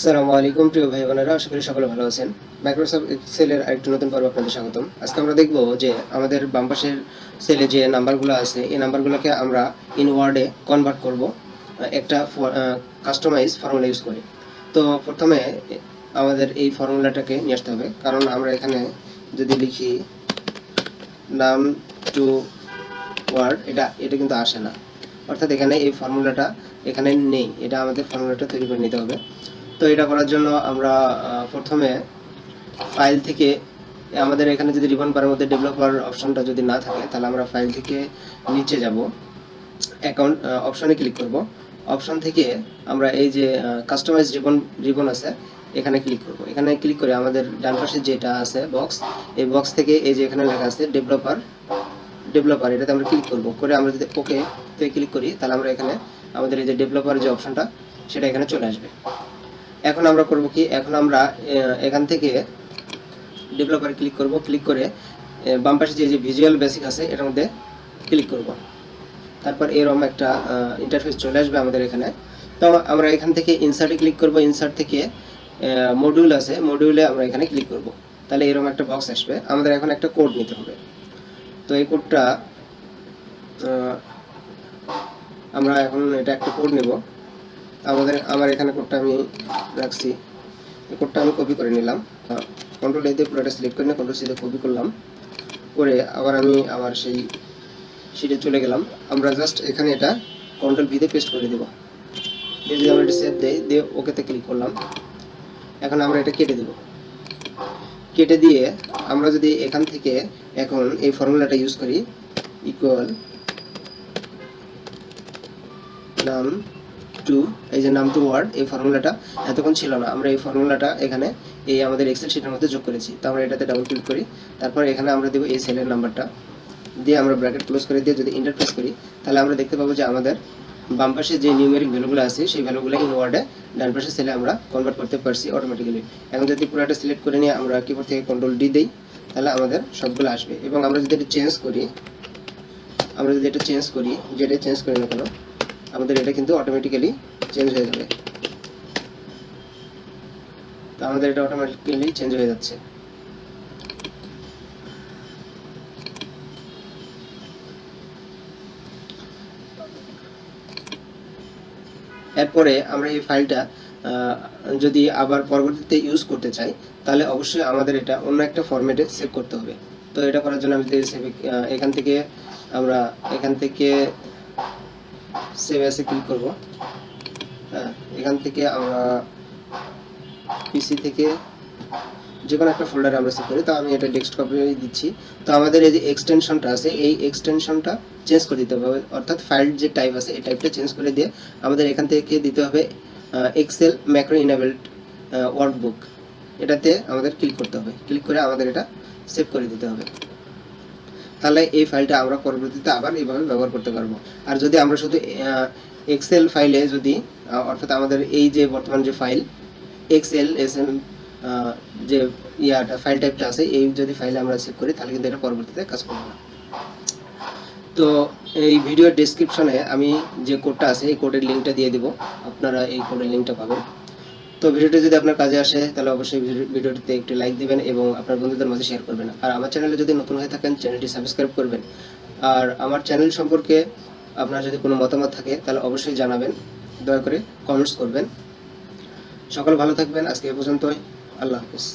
আসসালামু আলাইকুম, প্রিয় ভাই বোনেরা, আশা করি সকলে ভালো আছেন। মাইক্রোসফট এক্সেলের আরেকটি নতুন পর্ব আপনাদের স্বাগতম। আজকে আমরা দেখব যে আমাদের বাম পাশের সেলে যে নাম্বারগুলো আছে, এই নাম্বারগুলোকে আমরা ইন ওয়ার্ডে কনভার্ট করব একটা কাস্টমাইজ ফর্মুলা ইউজ করে। তো প্রথমে আমাদের এই ফর্মুলাটাকে নিয়ে আসতে হবে, কারণ আমরা এখানে যদি লিখি নাম টু ওয়ার্ড এটা এটা কিন্তু আসে না। অর্থাৎ এখানে এই ফর্মুলাটা এখানে নেই, এটা আমাদের ফর্মুলাটা তৈরি করে নিতে হবে। তো এটা করার জন্য আমরা প্রথমে ফাইল থেকে আমাদের এখানে যদি রিবন বারের মধ্যে ডেভেলপার অপশনটা যদি না থাকে, তাহলে আমরা ফাইল থেকে নিচে যাব। অ্যাকাউন্ট অপশনে ক্লিক করব। অপশন থেকে আমরা এই যে কাস্টমাইজ রিবন রিবন আছে, এখানে ক্লিক করব। এখানে ক্লিক করে আমাদের ডান পাশে যেটা আছে বক্স এই বক্স থেকে এই যে এখানে লেখা আছে ডেভেলপার ডেভেলপার এটাতে আমরা ক্লিক করব। করে আমরা যদি ওকে ক্লিক করি, তাহলে আমরা এখানে আমাদের এই যে ডেভেলপার যে অপশনটা সেটা এখানে চলে আসবে। এখন আমরা করব কি? এখন আমরা এখান থেকে ডেভেলপারে ক্লিক করব। ক্লিক করে বাম পাশে যে যে ভিজুয়াল বেসিক আছে, এটার মধ্যে ক্লিক করব। তারপর এরকম একটা ইন্টারফেস চলে আসবে আমাদের এখানে। তো আমরা এখান থেকে ইনসার্টে ক্লিক করব। ইনসার্ট থেকে মডিউল আছে মডিউলে আমরা এখানে ক্লিক করব। তাহলে এরকম একটা বক্স আসবে। আমাদের এখন একটা কোড নিতে হবে। তো এই কোডটা আমরা এখন এটা একটা কোড নেব। আমাদের, আমার এখানে কোডটা আমি রাখছি। কোডটা আমি কপি করে নিলাম। কন্ট্রোল এ দিয়ে পুরোটা সিলেক্ট করে নিয়ে কন্ট্রোল সি দিয়ে কপি করলাম। করে আবার আমি আমার সেই শিটে চলে গেলাম। আমরা জাস্ট এখানে এটা কন্ট্রোল ভি দিয়ে পেস্ট করে দেবো। যদি আমরা এটা সেভ দেই, দিয়ে ওকেতে ক্লিক করলাম। এখন আমরা এটা কেটে দেব। কেটে দিয়ে আমরা যদি এখান থেকে এখন এই ফর্মুলাটা ইউজ করি ইকুয়াল নাম টু এই যে নাম টু ওয়ার্ড এই ফর্মুলাটা এতক্ষণ ছিল না। আমরা এই ফর্মুলাটা এখানে এই আমাদের এক্সেল শিটের মধ্যে যোগ করেছি। তো আমরা এটাতে ডাবল ক্লিক করি। তারপর এখানে আমরা দেবো এই সেলের নাম্বারটা দিয়ে আমরা ব্র্যাকেট ক্লোজ করে দিয়ে যদি ইন্টার প্রেস করি, তাহলে আমরা দেখতে পাবো যে আমাদের বাম পাশে যে নিউমেরিক ভ্যালুগুলো আছে, সেই ভ্যালুগুলো ইন ওয়ার্ডে ডান পাশে সেলে আমরা কনভার্ট করতে পারছি অটোমেটিক্যালি এখন যদি পুরোটা সিলেক্ট করে নিয়ে আমরা কিবোর্ড থেকে কন্ট্রোল ডি দিই, তাহলে আমাদের সবগুলো আসবে। এবং আমরা যদি এটা চেঞ্জ করি, আমরা যদি এটা চেঞ্জ করি, যেটা চেঞ্জ করি না কেন আমাদের এটা কিন্তু অটোমেটিক্যালি চেঞ্জ হয়ে যাবে। তো আমাদের এটা অটোমেটিক্যালি চেঞ্জ হয়ে যাচ্ছে। এরপরে আমরা এই ফাইলটা যদি আবার পরবর্তীতে ইউজ করতে চাই, তাহলে অবশ্যই আমাদের এটা অন্য একটা ফরম্যাটে সেভ করতে হবে। তো এটা করার জন্য আমি এখান থেকে আমরা, এখান থেকে সেভ অ্যাসে ক্লিক করব। হ্যাঁ এখান থেকে আমরা পিসি থেকে যে কোনো একটা ফোল্ডারে আমরা সেভ করি। তো আমি এটা ডেস্কটপে দিচ্ছি। তো আমাদের এই যে এক্সটেনশনটা আছে, এই এক্সটেনশনটা চেঞ্জ করে দিতে হবে। অর্থাৎ ফাইল যে টাইপ আছে, এই টাইপটা চেঞ্জ করে দিয়ে আমাদের এখান থেকে দিতে হবে এক্সেল ম্যাক্রো ইনেবলড ওয়ার্কবুক এটাতে আমাদের ক্লিক করতে হবে। ক্লিক করে আমাদের এটা সেভ করে দিতে হবে। তাহলে এই ফাইলটা আমরা পরবর্তীতে আবার এইভাবে ব্যবহার করতে পারব। আর যদি আমরা শুধু এক্সেল ফাইলে যদি অর্থাৎ আমাদের এই যে বর্তমান যে ফাইল এক্সেল এস এম যে ইয়াটা ফাইল টাইপটা আছে, এই যদি ফাইলে আমরা সেভ করি, তাহলে কিন্তু এটা পরবর্তীতে কাজ করবে না। তো এই ভিডিওর ডেসক্রিপশনে আমি যে কোডটা আছে, এই কোডের লিঙ্কটা দিয়ে দিব। আপনারা এই কোডের লিঙ্কটা পাবেন। তো ভিডিওটি যদি আপনার কাজে আসে, তাহলে অবশ্যই ভিডিওটিতে একটি লাইক দিবেন এবং আপনার বন্ধুদের মাঝে শেয়ার করবেন। আর আমার চ্যানেলে যদি নতুন হয়ে থাকেন চ্যানেলটি সাবস্ক্রাইব করবেন। আর আমার চ্যানেল সম্পর্কে আপনার যদি কোনো মতামত থাকে, তাহলে অবশ্যই জানাবেন। দয়া করে কমেন্টস করবেন। সকাল ভালো থাকবেন। আজকে এ পর্যন্তই। আল্লাহ হাফিজ।